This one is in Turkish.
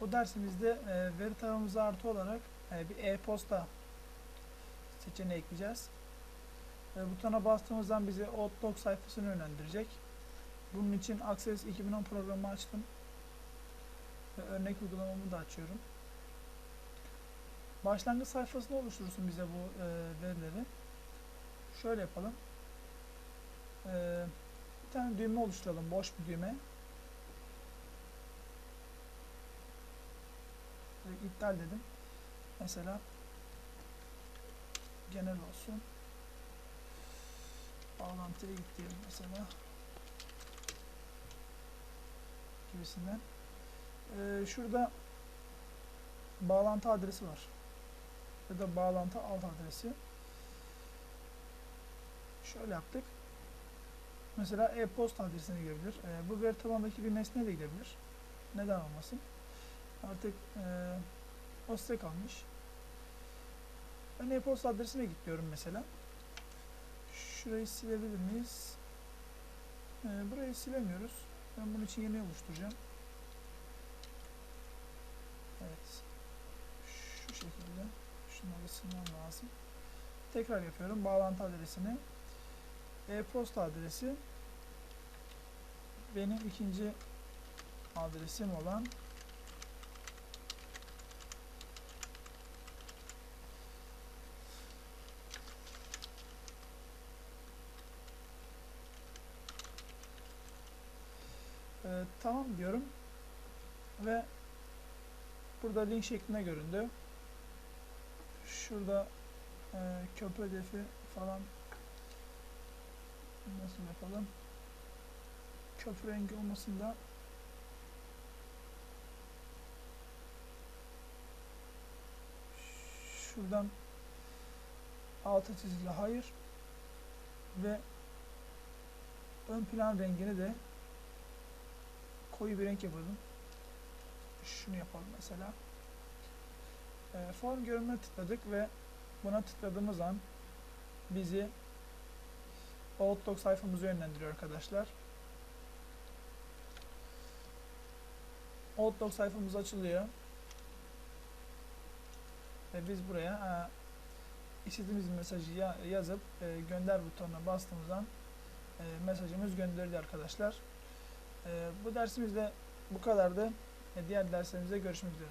Bu dersimizde e, veri tabanımıza artı olarak e, bir e-posta seçeneği ekleyeceğiz. E, butona bastığımızdan bizi Outlook sayfasını yönlendirecek. Bunun için Access 2010 programı açtım. Ve örnek uygulamamı da açıyorum. Başlangıç sayfasını oluşturursun bize bu e, verileri. Şöyle yapalım. E, bir tane düğme oluşturalım. Boş bir düğme. İptal dedim. Mesela genel olsun. Bağlantıya git mesela. Gibisinden. Ee, şurada bağlantı adresi var. Ya da bağlantı alt adresi. Şöyle yaptık. Mesela e-posta adresine girebilir. Ee, bu veri tabanındaki bir nesneye de girebilir. Neden olmasın? Artık e, size kalmış. Ben e-posta adresine git diyorum mesela. Şurayı silebilir miyiz? E, burayı silemiyoruz. Ben bunun için yeni oluşturacağım. Evet. Şu şekilde. Şunları silmem lazım. Tekrar yapıyorum. Bağlantı adresini. E-posta adresi benim ikinci adresim olan Ee, tamam diyorum ve burada link şeklinde göründü. Şurada e, köprü hedefi falan nasıl yapalım? Köprü rengi olmasın da şuradan altı çizili hayır ve ön plan rengini de koyu bir renk yapalım. Şunu yapalım mesela. E, form görünümüne tıkladık ve buna tıkladığımız an bizi Outlook sayfamıza yönlendiriyor arkadaşlar. Outlook sayfamız açılıyor. Ve biz buraya e, istediğimiz mesajı ya- yazıp e, gönder butonuna bastığımız an e, mesajımız gönderildi arkadaşlar. E, bu dersimizde bu kadardı. E, diğer derslerimizde görüşmek üzere.